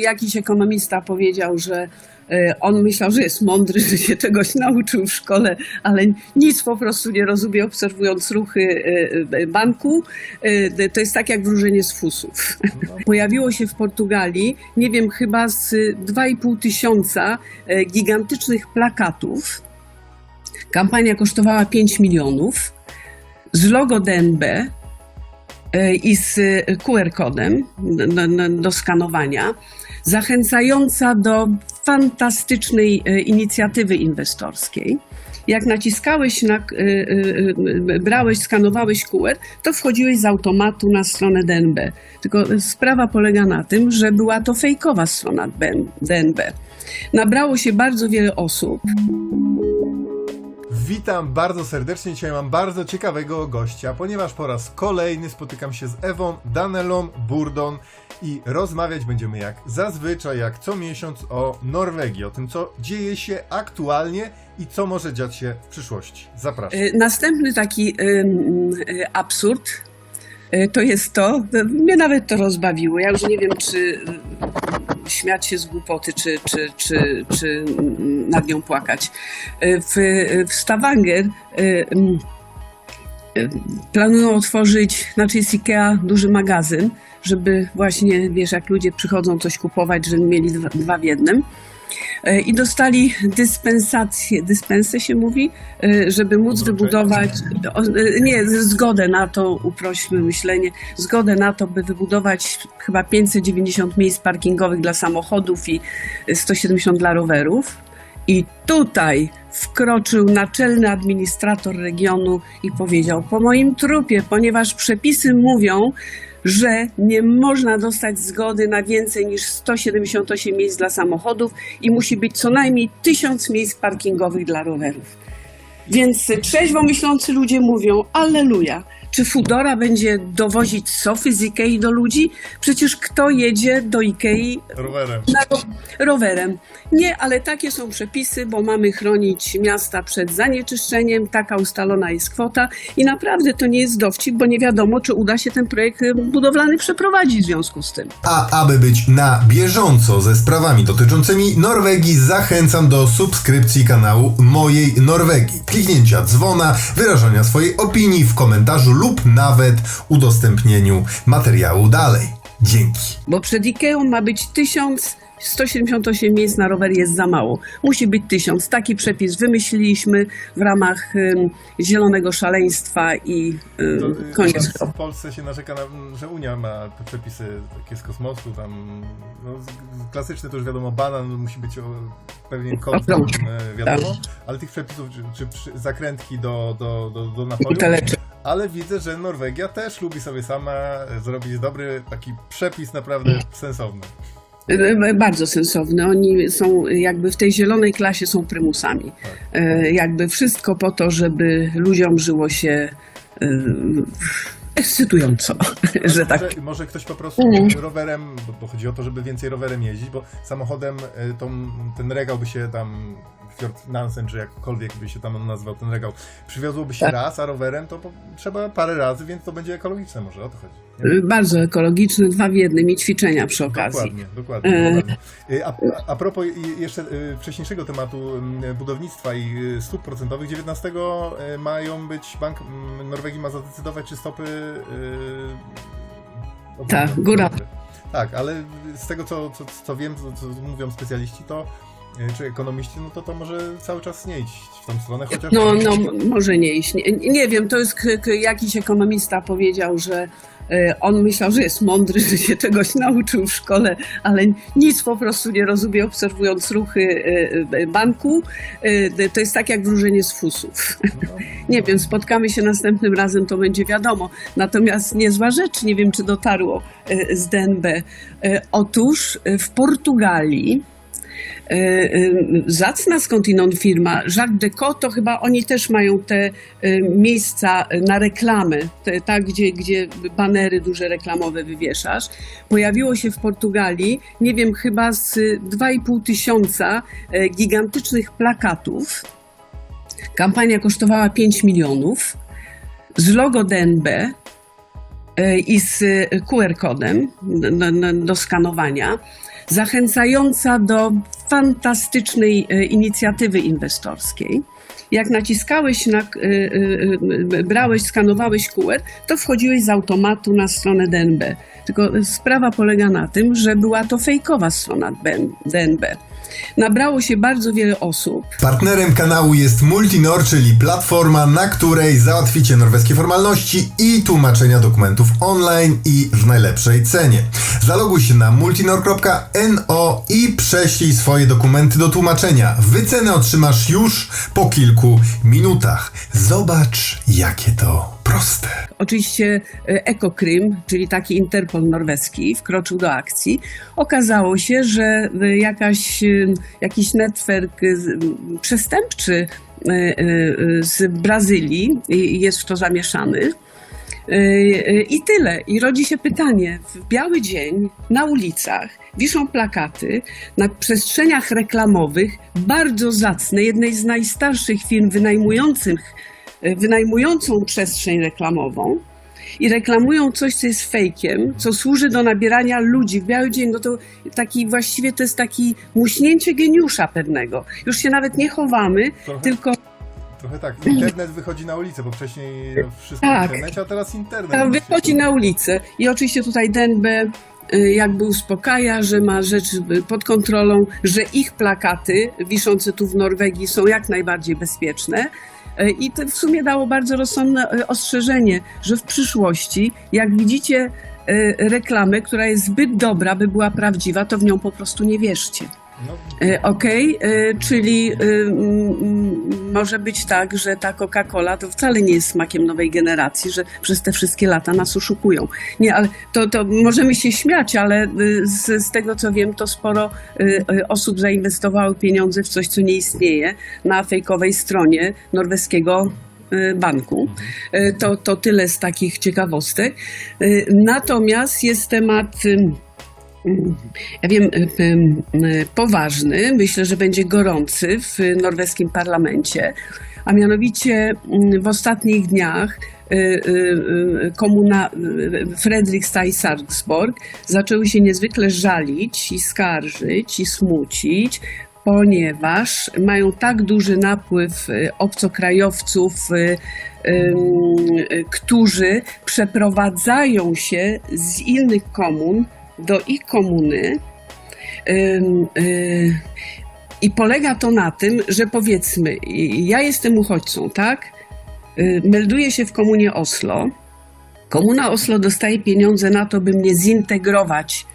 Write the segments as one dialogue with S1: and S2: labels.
S1: Jakiś ekonomista powiedział, że e, on myślał, że jest mądry, że się czegoś nauczył w szkole, ale nic po prostu nie rozumie, obserwując ruchy e, e, banku. To jest tak jak wróżenie z fusów. Pojawiło się w Portugalii, nie wiem, chyba z 2,5 tysiąca gigantycznych plakatów. Kampania kosztowała 5 milionów z logo DNB i z QR-kodem do, do, do skanowania, zachęcająca do fantastycznej e, inicjatywy inwestorskiej. Jak naciskałeś, na, e, e, brałeś, skanowałeś QR, to wchodziłeś z automatu na stronę DNB. Tylko sprawa polega na tym, że była to fejkowa strona DNB. Nabrało się bardzo wiele osób,
S2: Witam bardzo serdecznie. Dzisiaj mam bardzo ciekawego gościa, ponieważ po raz kolejny spotykam się z Ewą Danelą Burdon i rozmawiać będziemy jak zazwyczaj, jak co miesiąc o Norwegii, o tym co dzieje się aktualnie i co może dziać się w przyszłości. Zapraszam.
S1: Y, Następny taki y, absurd y, to jest to, y, mnie nawet to rozbawiło. Ja już nie wiem, czy śmiać się z głupoty, czy, czy, czy, czy nad nią płakać. Y, W, w Stavanger mm, y, planują otworzyć, znaczy jest IKEA, duży magazyn, żeby właśnie, wiesz, jak ludzie przychodzą coś kupować, żeby mieli dwa, dwa w jednym. E, i dostali dyspensację, dyspensę się mówi, e, żeby móc wybudować, e, nie, zgodę na to, uprośćmy myślenie, zgodę na to, by wybudować chyba 590 miejsc parkingowych dla samochodów i 170 dla rowerów. I tutaj wkroczył naczelny administrator regionu i powiedział: Po moim trupie, ponieważ przepisy mówią, że nie można dostać zgody na więcej niż 178 miejsc dla samochodów i musi być co najmniej 1000 miejsc parkingowych dla rowerów. Więc trzeźwo myślący ludzie mówią: Alleluja. Czy Fudora będzie dowozić sofy z Ikei do ludzi? Przecież kto jedzie do Ikei
S2: Rowerem.
S1: ro- rowerem. Nie, ale takie są przepisy, bo mamy chronić miasta przed zanieczyszczeniem, taka ustalona jest kwota i naprawdę to nie jest dowcip, bo nie wiadomo, czy uda się ten projekt y, budowlany przeprowadzić w związku z tym.
S3: A aby być na bieżąco ze sprawami dotyczącymi Norwegii, zachęcam do subskrypcji kanału Mojej Norwegii, kliknięcia dzwona, wyrażania swojej opinii w komentarzu lub nawet udostępnieniu materiału dalej. Dzięki.
S1: Bo przed Ikeą ma być 1178 miejsc na rower jest za mało. Musi być 1000. Taki przepis wymyśliliśmy w ramach ym, zielonego szaleństwa i
S2: To,
S1: ym,
S2: y,
S1: koniec.
S2: w Polsce się narzeka, na, że Unia ma te przepisy takie z kosmosu, tam no, klasyczny to już wiadomo, banan musi być o pewien kod, e, wiadomo, ale tych przepisów, czy, czy przy, zakrętki do, do, do, do napoju, ale widzę, że Norwegia też lubi sobie sama zrobić dobry taki przepis naprawdę sensowny.
S1: E, Bardzo sensowne. Oni są jakby w tej zielonej klasie są prymusami. E, Jakby wszystko po to, żeby ludziom żyło się e, ekscytująco, że tak.
S2: Może, może ktoś po prostu
S1: Mhm.
S2: rowerem, bo, bo chodzi o to, żeby więcej rowerem jeździć, bo samochodem tą, ten regał by się tam, Fjord Nansen, czy jakkolwiek by się tam on nazwał, ten regał, przywiozłoby się
S1: Tak.
S2: raz, a rowerem to po, trzeba parę razy, więc to będzie ekologiczne może, o to chodzi. nie?
S1: E, Bardzo ekologiczne, dwa w jednym i ćwiczenia przy okazji.
S2: Dokładnie, dokładnie.
S1: E.
S2: dokładnie. E, A, a propos jeszcze e, wcześniejszego tematu m, budownictwa i stóp procentowych, 19 e, mają być, Bank m, Norwegii ma zadecydować, czy stopy...
S1: Tak, góra.
S2: Tak, ale z tego co, co, co wiem, co, co mówią specjaliści, to czy ekonomiści, no to to może cały czas nie iść w tą stronę, chociaż...
S1: No, no, może nie iść. Nie, nie wiem, to jest jakiś ekonomista powiedział, że e, on myślał, że jest mądry, że się czegoś nauczył w szkole, ale nic po prostu nie rozumie, obserwując ruchy e, e, banku. To jest tak jak wróżenie z fusów. Nie wiem, spotkamy się następnym razem, to będzie wiadomo. Natomiast niezła rzecz, nie wiem czy dotarło z DNB. Otóż w Portugalii zacna skądinąd firma, Jacques Deco, to chyba oni też mają te e, miejsca na reklamy, te, tak, gdzie, gdzie banery duże reklamowe wywieszasz. Pojawiło się w Portugalii, nie wiem, chyba z 2,5 tysiąca e, gigantycznych plakatów. Kampania kosztowała 5 milionów z logo DNB e, i z QR-kodem do, do, do skanowania, zachęcająca do fantastycznej e, inicjatywy inwestorskiej. Jak naciskałeś, na, e, e, brałeś, skanowałeś QR, to wchodziłeś z automatu na stronę DNB. Tylko sprawa polega na tym, że była to fejkowa strona DNB. Nabrało się bardzo wiele osób,
S3: Partnerem kanału jest Multinor, czyli platforma, na której załatwicie norweskie formalności i tłumaczenia dokumentów online i w najlepszej cenie. Zaloguj się na multinor.no i prześlij swoje dokumenty do tłumaczenia. Wycenę otrzymasz już po kilku minutach. Zobacz, jakie to proste.
S1: Oczywiście e, Ekokrym, czyli taki Interpol norweski, wkroczył do akcji. Okazało się, że e, jakaś, e, jakiś m, przestępczy z Brazylii jest w to zamieszany. I tyle. I rodzi się pytanie. W biały dzień na ulicach wiszą plakaty na przestrzeniach reklamowych bardzo zacne, jednej z najstarszych firm wynajmujących, wynajmującą przestrzeń reklamową i reklamują coś, co jest fejkiem, co służy do nabierania ludzi w biały dzień. No to taki właściwie to jest taki muśnięcie geniusza pewnego. Już się nawet nie chowamy,
S2: Trochę-
S1: tylko
S2: Trochę tak, internet wychodzi na ulicę, bo wcześniej wszystko
S1: Tak.
S2: w internecie, a teraz internet.
S1: Wychodzi na ulicę i oczywiście tutaj DNB y, jakby uspokaja, że ma rzecz y, pod kontrolą, że ich plakaty wiszące tu w Norwegii są jak najbardziej bezpieczne. Y, I to w sumie dało bardzo rozsądne y, ostrzeżenie, że w przyszłości, jak widzicie y, reklamę, która jest zbyt dobra, by była prawdziwa, to w nią po prostu nie wierzcie. E, Okej, e, czyli e, może być tak, że ta Coca-Cola to wcale nie jest smakiem nowej generacji, że przez te wszystkie lata nas oszukują. Nie, ale to, to możemy się śmiać, ale z, z tego co wiem, to sporo osób zainwestowało pieniądze w coś, co nie istnieje na fejkowej stronie norweskiego banku. To, to tyle z takich ciekawostek. Natomiast jest temat. Ja wiem, y, y, poważny, myślę, że będzie gorący w norweskim parlamencie, a mianowicie w ostatnich dniach y, komuna Fredrikstad i Sarpsborg zaczęły się niezwykle żalić i skarżyć i smucić, ponieważ mają tak duży napływ obcokrajowców, którzy przeprowadzają się z innych komun do ich komuny. Y, I polega to na tym, że powiedzmy, ja jestem uchodźcą, tak? Y, Melduję się w komunie Oslo. Komuna Oslo dostaje pieniądze na to, by mnie zintegrować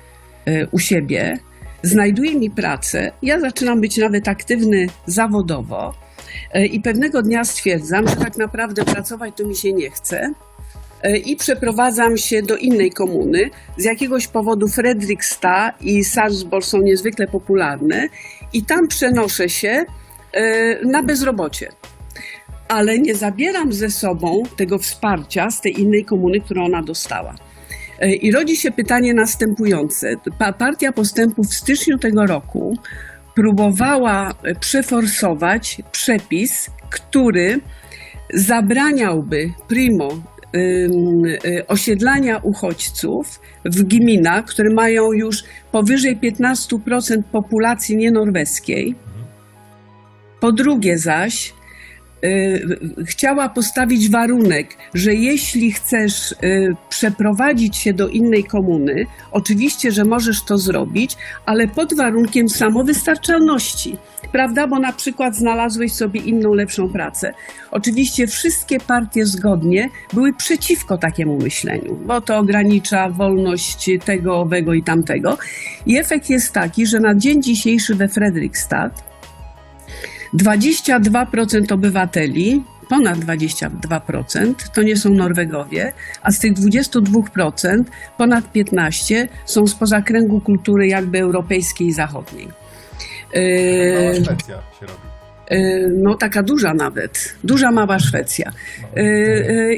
S1: y, u siebie. Znajduje mi pracę. Ja zaczynam być nawet aktywny zawodowo. I pewnego dnia stwierdzam, że tak naprawdę pracować to mi się nie chce i przeprowadzam się do innej komuny. Z jakiegoś powodu Fredrikstad i Sarpsborg są niezwykle popularne i tam przenoszę się e, na bezrobocie. Ale nie zabieram ze sobą tego wsparcia z tej innej komuny, którą ona dostała. E, I rodzi się pytanie następujące. Pa- Partia Postępu w styczniu tego roku próbowała e, przeforsować przepis, który zabraniałby primo osiedlania uchodźców w gminach, które mają już powyżej 15% populacji nienorweskiej. Po drugie zaś, y, chciała postawić warunek, że jeśli chcesz y, przeprowadzić się do innej komuny, oczywiście, że możesz to zrobić, ale pod warunkiem samowystarczalności. Prawda, bo na przykład znalazłeś sobie inną, lepszą pracę. Oczywiście wszystkie partie zgodnie były przeciwko takiemu myśleniu, bo to ogranicza wolność tego, owego i tamtego. I efekt jest taki, że na dzień dzisiejszy we Fredrikstad 22% obywateli, ponad 22%, to nie są Norwegowie, a z tych 22% ponad 15% są spoza kręgu kultury jakby europejskiej i zachodniej.
S2: Mała
S1: Yy,
S2: Szwecja się robi.
S1: Yy, no taka duża nawet, duża mała Szwecja. Yy,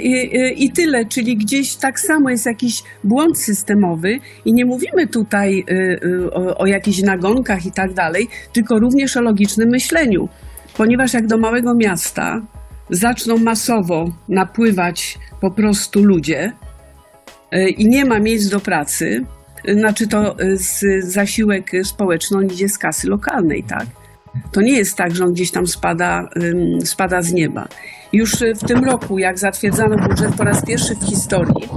S1: yy, yy, I tyle, czyli gdzieś tak samo jest jakiś błąd systemowy i nie mówimy tutaj o, o jakichś nagonkach i tak dalej, tylko również o logicznym myśleniu. Ponieważ jak do małego miasta zaczną masowo napływać po prostu ludzie i nie ma miejsc do pracy, znaczy to y, z zasiłek społeczny, on idzie z kasy lokalnej, tak? To nie jest tak, że on gdzieś tam spada, spada z nieba. Już y, w tym roku, jak zatwierdzano budżet po raz pierwszy w historii,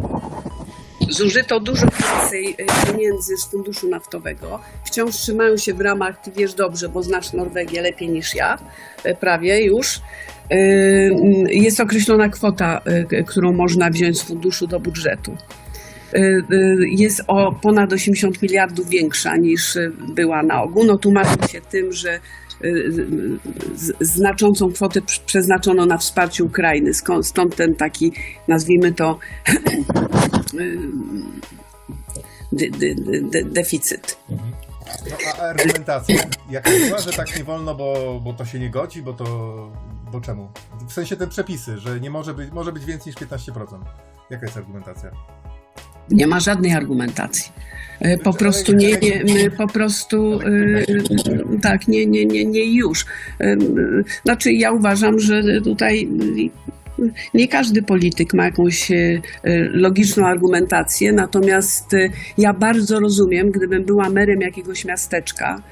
S1: zużyto dużo więcej y, pieniędzy z funduszu naftowego. Wciąż trzymają się w ramach, ty wiesz dobrze, bo znasz Norwegię lepiej niż ja, y, prawie już. Jest określona kwota, którą można wziąć z funduszu do budżetu. Jest o ponad 80 miliardów większa niż była na ogół. No tłumaczy się tym, że znaczącą kwotę pr- przeznaczono na wsparcie Ukrainy. Stąd ten taki, nazwijmy to, y, de, de, de, deficyt.
S2: A argumentacja jaka była, że tak nie wolno, bo, bo to się nie godzi, bo to... Bo czemu? W sensie te przepisy, że nie może być, może być więcej niż 15%. Jaka jest argumentacja?
S1: Nie ma żadnej argumentacji. E, Po prostu nie, nie po prostu e, tak, nie, nie, nie, nie już. E, Znaczy ja uważam, że tutaj nie każdy polityk ma jakąś logiczną argumentację, natomiast ja bardzo rozumiem, gdybym była merem jakiegoś miasteczka,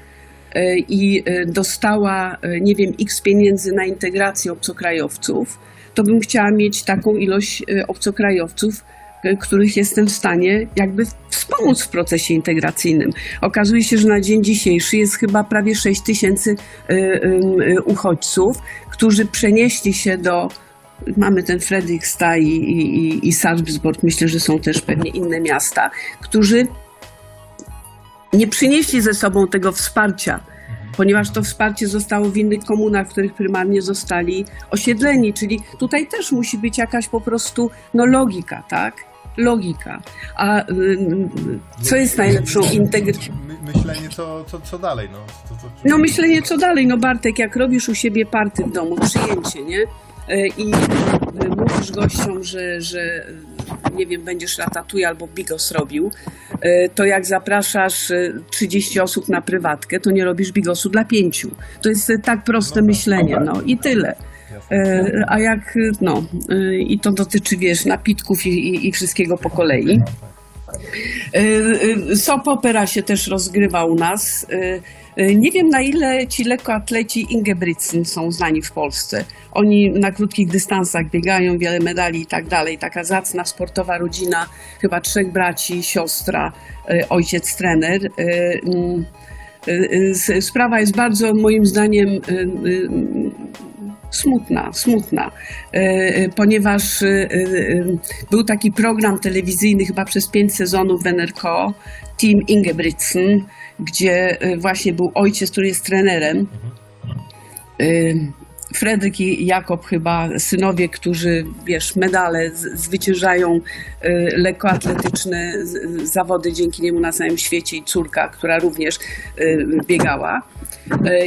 S1: i dostała, nie wiem, x pieniędzy na integrację obcokrajowców, to bym chciała mieć taką ilość obcokrajowców, których jestem w stanie jakby wspomóc w procesie integracyjnym. Okazuje się, że na dzień dzisiejszy jest chyba prawie 6 tysięcy e, e, uchodźców, którzy przenieśli się do Mamy ten Fredrikstad i, i, i- i Salzburg, myślę, że są też pewnie inne miasta, którzy nie przynieśli ze sobą tego wsparcia, ponieważ to wsparcie zostało w innych komunach, w których prymarnie zostali osiedleni. Czyli tutaj też musi być jakaś po prostu no, logika, tak? Logika. A ym, co jest najlepszą integracją?
S2: My, myślenie co, co, co dalej, no. Co, co,
S1: No myślenie co dalej, no Bartek, jak robisz u siebie party w domu, przyjęcie, nie? E, I e, mówisz gościom, że, że e, nie wiem, będziesz ratatouille albo bigos robił, e, to jak zapraszasz e, 30 osób na prywatkę, to nie robisz bigosu dla pięciu. To jest e, tak proste
S2: No tak,
S1: myślenie, no i tyle. E, A jak, e, no, e, i to dotyczy, wiesz, napitków i, i, i wszystkiego po kolei. Y, y, Soap opera się też rozgrywa u nas. Nie wiem na ile ci lekkoatleci Ingebrigtsen są znani w Polsce. Oni na krótkich dystansach biegają, wiele medali i tak dalej. Taka zacna sportowa rodzina, chyba trzech braci, siostra, ojciec trener. Mm, Sprawa jest bardzo moim zdaniem smutna, smutna, e, e, ponieważ e, był taki program telewizyjny chyba przez pięć sezonów w NRK, Team Ingebrigtsen, gdzie właśnie był ojciec, który jest trenerem. Fredryk i Jakob chyba, synowie, którzy, wiesz, medale zwyciężają e, lekkoatletyczne zawody dzięki niemu na całym świecie i córka, która również e, biegała.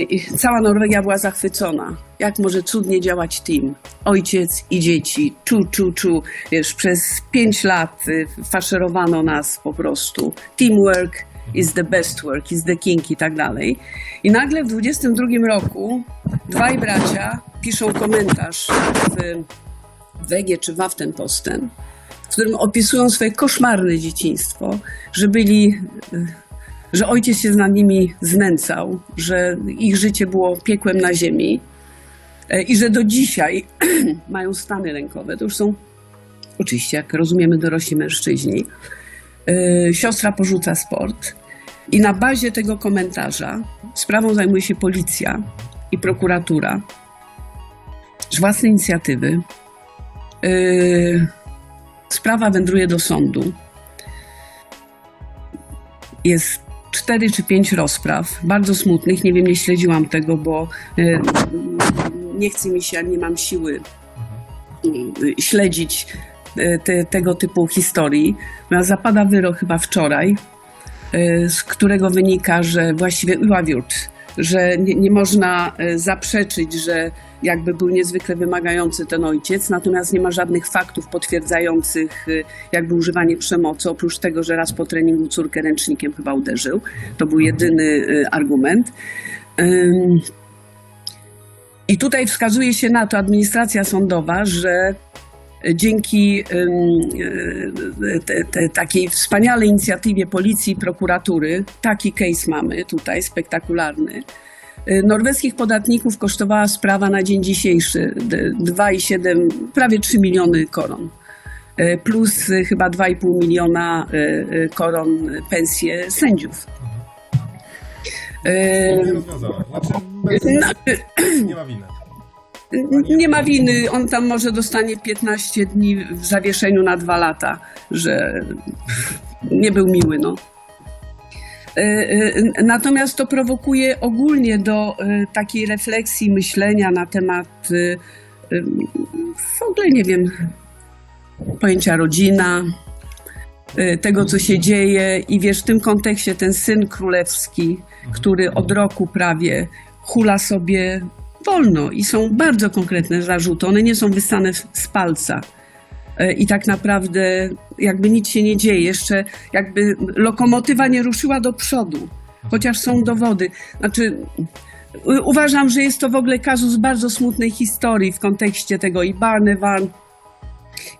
S1: I Cała Norwegia była zachwycona. Jak może cudnie działać team? Ojciec i dzieci, czu, czu, czu. Wiesz, przez pięć lat y, faszerowano nas po prostu. Teamwork is the best work, is the king i tak dalej. I nagle w 22 roku dwaj bracia piszą komentarz w Wege czy Waftenposten, w którym opisują swoje koszmarne dzieciństwo, że byli że ojciec się nad nimi znęcał, że ich życie było piekłem na ziemi e, i że do dzisiaj mają stany rękowe. To już są oczywiście, jak rozumiemy, dorośli mężczyźni. E, Siostra porzuca sport i na bazie tego komentarza sprawą zajmuje się policja i prokuratura z własnej inicjatywy. E, Sprawa wędruje do sądu. Jest cztery czy pięć rozpraw, bardzo smutnych. Nie wiem, nie śledziłam tego, bo e, nie chce mi się, nie mam siły e, śledzić te, tego typu historii. Natomiast Zapada wyrok chyba wczoraj, e, z którego wynika, że właściwie uławiód, że nie, nie można e, zaprzeczyć, że jakby był niezwykle wymagający ten ojciec, natomiast nie ma żadnych faktów potwierdzających e, jakby używanie przemocy, oprócz tego, że raz po treningu córkę ręcznikiem chyba uderzył. To był jedyny e, argument. I tutaj wskazuje się na to administracja sądowa, że e, dzięki te, te, takiej wspaniałej inicjatywie policji i prokuratury, taki case mamy tutaj, spektakularny, e, norweskich podatników kosztowała sprawa na dzień dzisiejszy d- 2,7, prawie 3 miliony koron. E, Plus e, chyba 2,5 miliona koron pensje sędziów.
S2: Nie rozwiązała. Znaczy, nie ma winy.
S1: Nie ma winy, on tam może dostanie 15 dni w zawieszeniu na dwa lata, że nie był miły, no. E, e, Natomiast to prowokuje ogólnie do e, takiej refleksji, myślenia na temat w ogóle, nie wiem, pojęcia rodzina, tego, co się dzieje i wiesz, w tym kontekście ten syn królewski, który od roku prawie hula sobie wolno i są bardzo konkretne zarzuty, one nie są wysane z palca. E, I tak naprawdę jakby nic się nie dzieje, jeszcze jakby lokomotywa nie ruszyła do przodu, chociaż są dowody. Znaczy, uważam, że jest to w ogóle kazus bardzo smutnej historii w kontekście tego i Barnevan,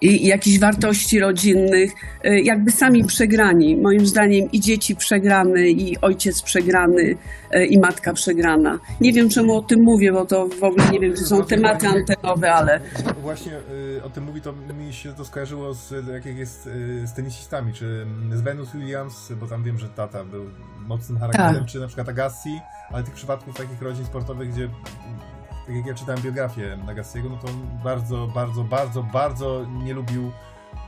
S1: i, jakichś wartości rodzinnych, y, jakby sami przegrani. Moim zdaniem i dzieci przegrane, i ojciec przegrany, y, i matka przegrana. Nie wiem, czemu o tym mówię, bo to w ogóle nie wiem, czy są tematy antenowe, ale
S2: Właśnie y, o tym mówi, to mi się to skojarzyło z jak jest z tenisistami, czy mm, z Venus Williams, bo tam wiem, że tata był mocnym charakterem,
S1: Tak.
S2: czy na przykład Agassi, ale tych przypadków takich rodzin sportowych, gdzie tak jak ja czytałem biografię Agassiego, no to on bardzo, bardzo, bardzo, bardzo nie lubił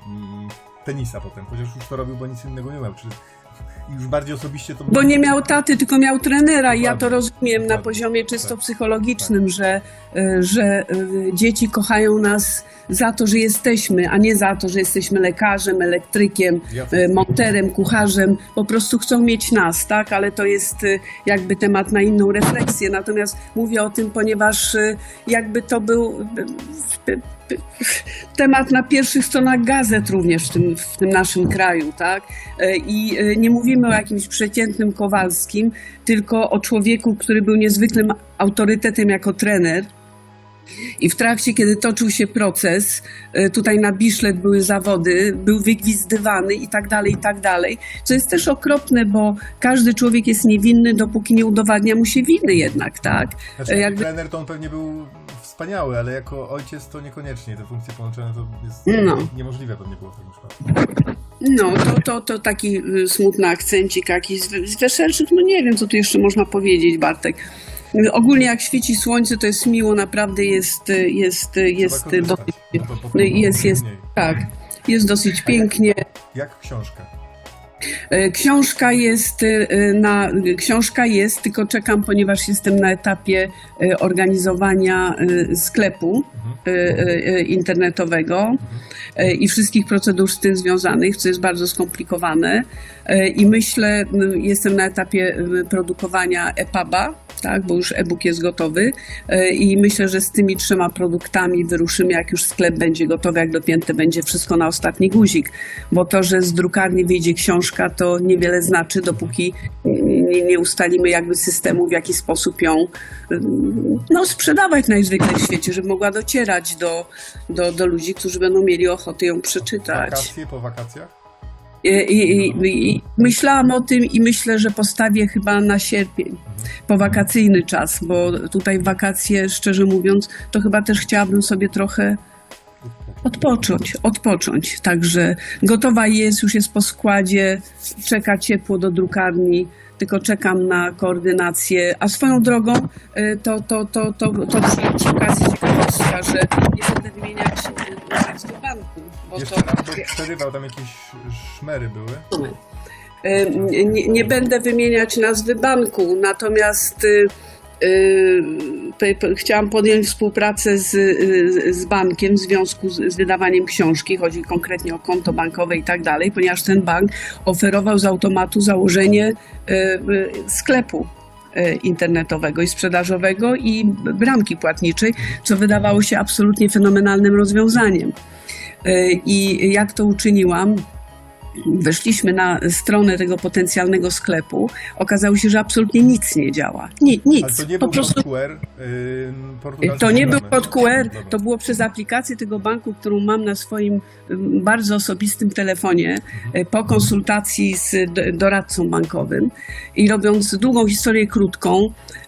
S2: mm, tenisa potem, chociaż już to robił, bo nic innego nie miał, już bardziej osobiście to
S1: bo nie miał taty, tylko miał trenera i ja to rozumiem na
S2: Dokładnie.
S1: poziomie czysto
S2: Tak.
S1: psychologicznym, że, y, że y, dzieci kochają nas za to, że jesteśmy, a nie za to, że jesteśmy lekarzem, elektrykiem, y, monterem, kucharzem. Po prostu chcą mieć nas, tak? Ale to jest jakby temat na inną refleksję. Natomiast mówię o tym, ponieważ jakby to był temat na pierwszych stronach gazet również w tym, w tym naszym kraju, tak? E, I e, nie mówimy o jakimś przeciętnym Kowalskim, tylko o człowieku, który był niezwykłym autorytetem jako trener. I w trakcie, kiedy toczył się proces, e, tutaj na Biszlet były zawody, był wygwizdywany i tak dalej, i tak dalej. Co jest też okropne, bo każdy człowiek jest niewinny, dopóki nie udowadnia mu się winy jednak, tak?
S2: Znaczy,
S1: E, jakby-
S2: trener to on pewnie był wspaniały, ale jako ojciec to niekoniecznie. Te funkcje połączone to jest
S1: No.
S2: niemożliwe pewnie było w tym przypadku.
S1: No, to, to, to taki y, smutny akcencik jakiś z, z weselszych, no nie wiem, co tu jeszcze można powiedzieć, Bartek. Y, Ogólnie jak świeci słońce, to jest miło, naprawdę jest, y, jest, y, jest
S2: Trzeba
S1: dosyć,
S2: korzystać. No
S1: jest, jest,
S2: mniej.
S1: tak, jest dosyć pięknie.
S2: Jak książka?
S1: E, Książka jest e, na, książka jest, tylko czekam, ponieważ jestem na etapie e, organizowania sklepu internetowego i wszystkich procedur z tym związanych, co jest bardzo skomplikowane. I myślę, jestem na etapie produkowania EPUBa, tak, bo już e-book jest gotowy e, i myślę, że z tymi trzema produktami wyruszymy, jak już sklep będzie gotowy, jak dopięte będzie wszystko na ostatni guzik, bo to, że z drukarni wyjdzie książka, to niewiele znaczy, dopóki nie, ustalimy jakby systemu, w jaki sposób ją ym, no, sprzedawać najzwyklej w świecie, żeby mogła docierać do, do, do ludzi, którzy będą mieli ochotę ją przeczytać.
S2: Wakacje po wakacjach?
S1: I, i, myślałam o tym i myślę, że postawię chyba na sierpień, po wakacyjny czas, bo tutaj wakacje, szczerze mówiąc, to chyba też chciałabym sobie trochę odpocząć, odpocząć. Także gotowa jest, już jest po składzie, czeka ciepło do drukarni, tylko czekam na koordynację. A swoją drogą y, to, to, to, to, to przy, okazji ciekawostka, że nie będę wymieniać y, banku, bo
S2: Jeszcze
S1: to...
S2: bo przerywał, tam jakieś szmery były.
S1: Y, Nie, nie będę wymieniać nazwy banku, natomiast y, y, chciałam podjąć współpracę z, z bankiem w związku z, z wydawaniem książki. Chodzi konkretnie o konto bankowe i tak dalej, ponieważ ten bank oferował z automatu założenie sklepu internetowego i sprzedażowego i bramki płatniczej, co wydawało się absolutnie fenomenalnym rozwiązaniem. Y, I jak to uczyniłam? weszliśmy na stronę tego potencjalnego sklepu, okazało się, że absolutnie nic nie działa. Ni, nic.
S2: Ale to nie
S1: po
S2: był
S1: prostu
S2: QR yy,
S1: to nie był kod QR, to było przez aplikację tego banku, którą mam na swoim bardzo osobistym telefonie e, po konsultacji z doradcą bankowym i robiąc długą historię krótką, e, e,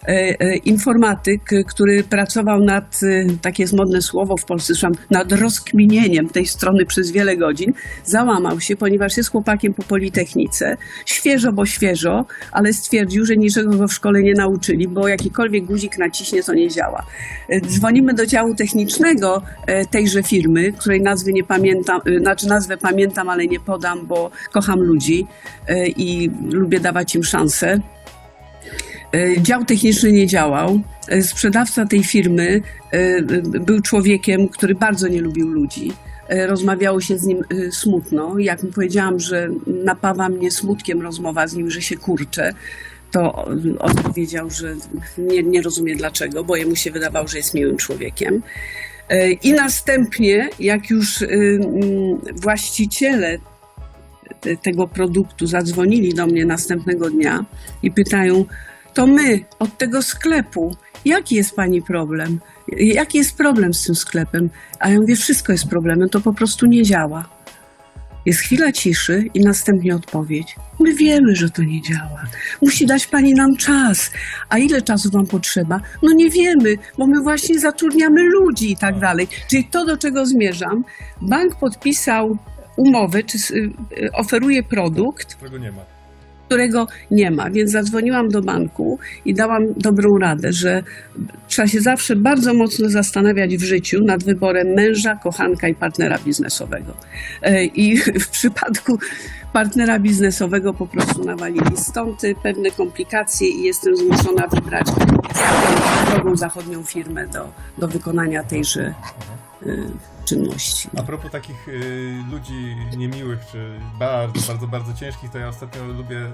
S1: informatyk, e, który pracował nad, e, takie jest modne słowo w Polsce, słyszałam, nad rozkminieniem tej strony przez wiele godzin, załamał się, ponieważ jest chłopakiem po Politechnice, świeżo, bo świeżo, ale stwierdził, że niczego go w szkole nie nauczyli, bo jakikolwiek guzik naciśnie, to nie działa. E, Dzwonimy do działu technicznego e, tejże firmy, której nazwy nie pamiętam, e, znaczy nazwę pamiętam, ale nie podam, bo kocham ludzi e, i lubię dawać im szansę. E, Dział techniczny nie działał. E, Sprzedawca tej firmy e, był człowiekiem, który bardzo nie lubił ludzi. Rozmawiało się z nim smutno. Jak mu powiedziałam, że napawa mnie smutkiem rozmowa z nim, że się kurczę, to on powiedział, że nie, nie rozumie dlaczego, bo jemu się wydawało, że jest miłym człowiekiem. I następnie, jak już mm, właściciele te- tego produktu zadzwonili do mnie następnego dnia i pytają, to my od tego sklepu, jaki jest pani problem? Jaki jest problem z tym sklepem? A ja mówię, wszystko jest problemem, to po prostu nie działa. Jest chwila ciszy i następnie odpowiedź. My wiemy, że to nie działa. Musi dać pani nam czas. A ile czasu wam potrzeba? No nie wiemy, bo my właśnie zatrudniamy ludzi i tak dalej. Czyli to, do czego zmierzam, bank podpisał umowę, czy y, y, oferuje produkt,
S2: Którego nie ma.
S1: Którego nie ma. Więc zadzwoniłam do banku i dałam dobrą radę, że trzeba się zawsze bardzo mocno zastanawiać w życiu nad wyborem męża, kochanka i partnera biznesowego. E, I w przypadku partnera biznesowego po prostu nawalili stąd pewne komplikacje i jestem zmuszona wybrać drogą zachodnią firmę do, do wykonania tejże y, czynności.
S2: A propos takich y, ludzi niemiłych, czy bardzo, bardzo, bardzo ciężkich, to ja ostatnio lubię,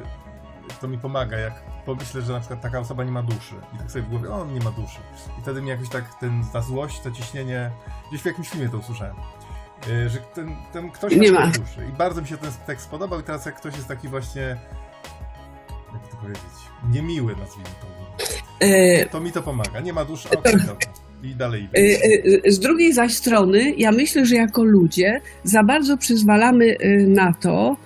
S2: to mi pomaga, jak pomyślę, że na przykład taka osoba nie ma duszy. I tak sobie w głowie, o, on nie ma duszy. I wtedy mi jakoś tak ten, ta złość, to ciśnienie, gdzieś w jakimś filmie to usłyszałem. y, Że ten, ten ktoś
S1: Nie
S2: ma duszy. I bardzo mi się ten tekst spodobał i teraz jak ktoś jest taki właśnie, jak to powiedzieć, niemiły nazwijmy to.
S1: E,
S2: To mi to pomaga. Nie ma duszy, okej, dobra. I dalej
S1: Y, y, y, Z drugiej zaś strony, ja myślę, że jako ludzie za bardzo przyzwalamy na to,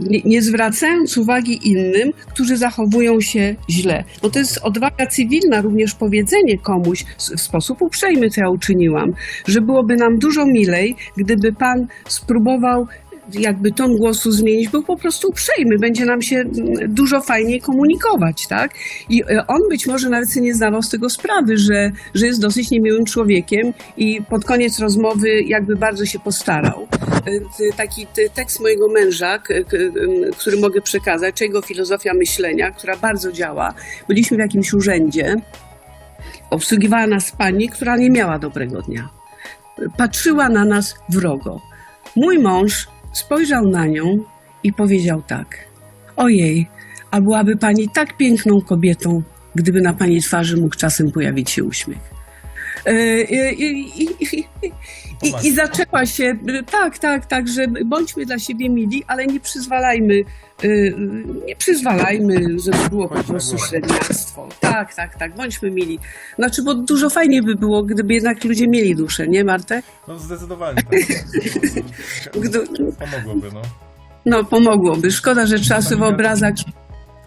S1: nie- nie zwracając uwagi innym, którzy zachowują się źle. Bo to jest odwaga cywilna, również powiedzenie komuś w sposób uprzejmy, co ja uczyniłam, że byłoby nam dużo milej, gdyby pan spróbował jakby ton głosu zmienić, był po prostu uprzejmy, będzie nam się dużo fajniej komunikować, tak? I e, on być może nawet nie zdawał z tego sprawy, że, że jest dosyć niemiłym człowiekiem i pod koniec rozmowy jakby bardzo się postarał. E, Taki tekst mojego męża, który mogę przekazać, czy jego filozofia myślenia, która bardzo działa. Byliśmy w jakimś urzędzie, obsługiwała nas pani, która nie miała dobrego dnia. Patrzyła na nas wrogo. Mój mąż spojrzał na nią i powiedział tak: Ojej, a byłaby pani tak piękną kobietą, gdyby na pani twarzy mógł czasem pojawić się uśmiech. E, I, i, i, i, zaczęła się, tak, tak, tak, że bądźmy dla siebie mili, ale nie przyzwalajmy, y, nie przyzwalajmy, żeby było po prostu średniactwo. Tak, tak, tak, bądźmy mili. Znaczy, bo dużo fajniej by było, gdyby jednak ludzie mieli duszę, nie Martek?
S2: No zdecydowanie tak. Pomogłoby, no.
S1: No, pomogłoby. Szkoda, że trzeba sobie wyobrażać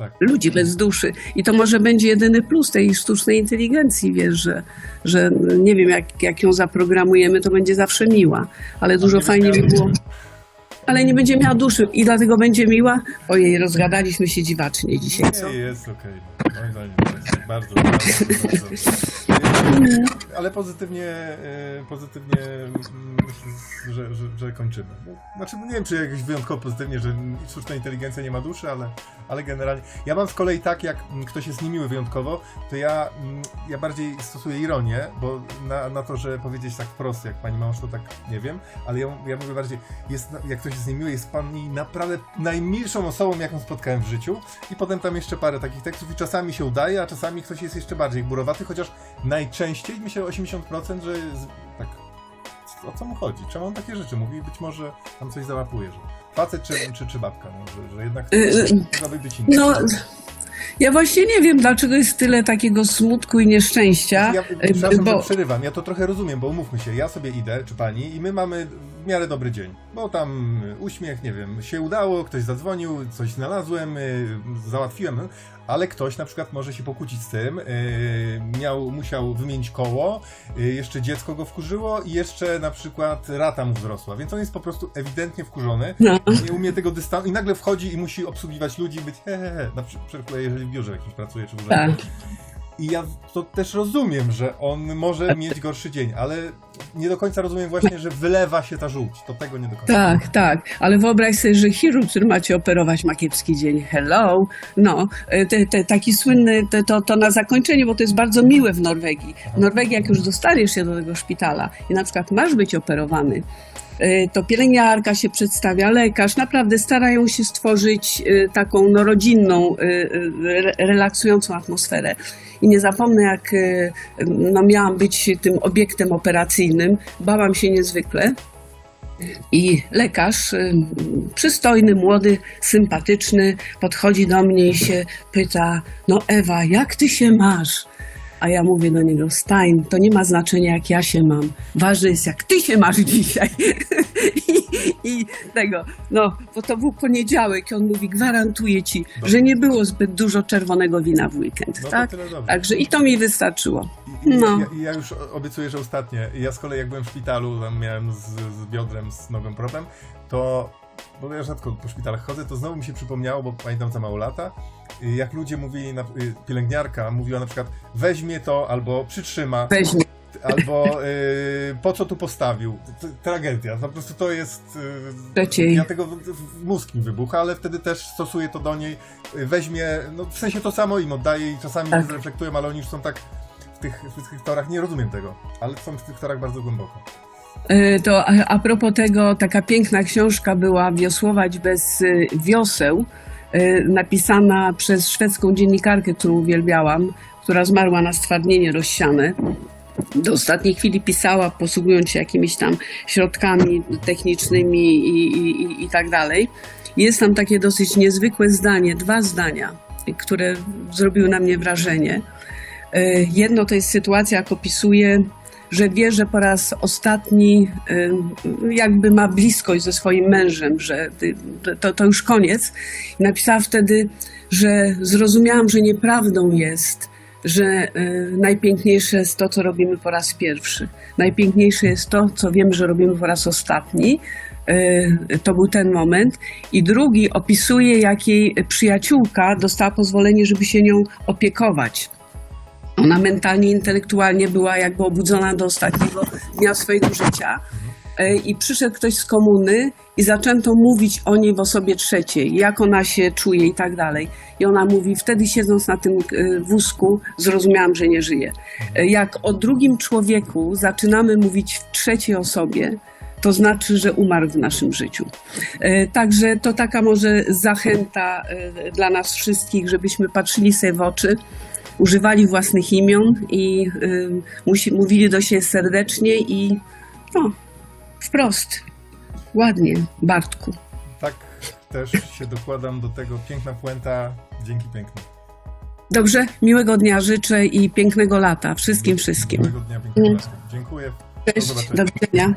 S2: Tak.
S1: ludzi bez duszy. I to może będzie jedyny plus tej sztucznej inteligencji, wiesz, że, że nie wiem, jak, jak ją zaprogramujemy, to będzie zawsze miła, ale dużo
S2: Nie
S1: fajniej by było. Ale nie będzie miała duszy i dlatego będzie miła. Ojej, rozgadaliśmy się dziwacznie dzisiaj, co?
S2: Nie, jest okej. Moim zdaniem bardzo, bardzo, bardzo. Ale pozytywnie, e, pozytywnie mm, myślę, że, że, że kończymy. No, Znaczy, nie wiem, czy jakoś wyjątkowo pozytywnie, że sztuczna inteligencja nie ma duszy, ale, ale generalnie. Ja mam z kolei tak, jak mm, ktoś jest niemiły wyjątkowo, to ja, mm, ja bardziej stosuję ironię, bo na, na to, że powiedzieć tak wprost, jak pani mąż, to tak nie wiem, ale ja, ja mówię bardziej, jest, jak ktoś jest niemiły, jest pani naprawdę najmilszą osobą, jaką spotkałem w życiu. I potem tam jeszcze parę takich tekstów i czasami się udaje, a czasami ktoś jest jeszcze bardziej burowaty, chociaż najczęściej, myślę 80%, że jest tak, o co mu chodzi? Czemu on takie rzeczy mówi? Być może tam coś załapuje, że facet czy, czy, czy babka, no, że, że jednak
S1: Y,
S2: mogłaby być inna.
S1: No, ja właśnie nie wiem, dlaczego jest tyle takiego smutku i nieszczęścia,
S2: Ja,
S1: y,
S2: przepraszam,
S1: bo
S2: że przerywam. Ja to trochę rozumiem, bo umówmy się, ja sobie idę, czy pani, i my mamy w miarę dobry dzień. Bo tam uśmiech, nie wiem, się udało, ktoś zadzwonił, coś znalazłem, y, załatwiłem, ale ktoś na przykład może się pokłócić z tym, y, miał, musiał wymienić koło, y, jeszcze dziecko go wkurzyło i jeszcze na przykład rata mu wzrosła, więc on jest po prostu ewidentnie wkurzony,
S1: no,
S2: nie umie tego dystansu i nagle wchodzi i musi obsługiwać ludzi i być he, he, he. na przykład jeżeli w biurze jakimś pracuje, czy w urzędzie.
S1: tak.
S2: I ja to też rozumiem, że on może mieć gorszy dzień, ale nie do końca rozumiem właśnie, że wylewa się ta żółć. To tego nie do końca.
S1: Tak, tak, ale wyobraź sobie, że chirurg, który macie operować, ma kiepski dzień. Hello. No, e, te, te, taki słynny, te, to, to na zakończenie, bo to jest bardzo miłe w Norwegii. W Norwegii, jak już dostaniesz się do tego szpitala i na przykład masz być operowany, to pielęgniarka się przedstawia, lekarz, naprawdę starają się stworzyć e, taką no, rodzinną, re- relaksującą atmosferę. I nie zapomnę, jak no, miałam być tym obiektem operacyjnym, bałam się niezwykle. I lekarz, y, przystojny, młody, sympatyczny, podchodzi do mnie i się pyta: No, Ewa, jak ty się masz? A ja mówię do niego: Stein, to nie ma znaczenia, jak ja się mam. Ważne jest, jak ty się masz dzisiaj. I, I tego, no, bo to był poniedziałek i on mówi: Gwarantuję ci, że nie było zbyt dużo czerwonego wina w weekend.
S2: No
S1: tak?
S2: dobrze.
S1: Także i to mi wystarczyło. No.
S2: ja, ja już obiecuję, że ostatnie. Ja z kolei jak byłem w szpitalu, tam miałem z, z biodrem, z nogą propem, to, bo ja rzadko po szpitalach chodzę, to znowu mi się przypomniało, bo pamiętam za mało lata, y, jak ludzie mówili, na, y, pielęgniarka mówiła na przykład weźmie to albo przytrzyma,
S1: Weźmie.
S2: albo y, po co tu postawił. Tragedia, po prostu to jest... y. Ja tego mózg mi wybucha, ale wtedy też stosuję to do niej, y, weźmie, no w sensie to samo im oddaję i czasami
S1: Tak.
S2: nie zreflektują, ale oni już są tak w tych, w tych torach, nie rozumiem tego, ale są w tych torach bardzo głęboko.
S1: E, To a, propos tego, taka piękna książka była Wiosłować bez y, wioseł, y, napisana przez szwedzką dziennikarkę, którą uwielbiałam, która zmarła na stwardnienie rozsiane. Do ostatniej chwili pisała, posługując się jakimiś tam środkami technicznymi i, i, i, i tak dalej. Jest tam takie dosyć niezwykłe zdanie, dwa zdania, które zrobiły na mnie wrażenie. Jedno to jest sytuacja, jak opisuje, że wie, że po raz ostatni y, jakby ma bliskość ze swoim mężem, że to, to już koniec. I napisała wtedy, że zrozumiałam, że nieprawdą jest, że y, najpiękniejsze jest to, co robimy po raz pierwszy. Najpiękniejsze jest to, co wiem, że robimy po raz ostatni. Y, To był ten moment. I drugi opisuje, jak jej przyjaciółka dostała pozwolenie, żeby się nią opiekować. Ona mentalnie, intelektualnie była jakby obudzona do ostatniego dnia swojego życia. E, I przyszedł ktoś z komuny i zaczęto mówić o niej w osobie trzeciej, jak ona się czuje i tak dalej. I ona mówi, wtedy siedząc na tym e, wózku, zrozumiałam, że nie żyje. E, Jak o drugim człowieku zaczynamy mówić w trzeciej osobie, to znaczy, że umarł w naszym życiu. Także to taka może zachęta dla nas wszystkich, żebyśmy patrzyli sobie w oczy, używali własnych imion i y, mówili do siebie serdecznie i no, wprost, ładnie, Bartku.
S2: Tak też się dokładam do tego, piękna puenta, dzięki pięknie.
S1: Dobrze, miłego dnia życzę i pięknego lata wszystkim, wszystkim.
S2: Miłego dnia, pięknego lata. Dziękuję. Do
S1: Cześć,
S2: zobaczenia.
S1: do widzenia.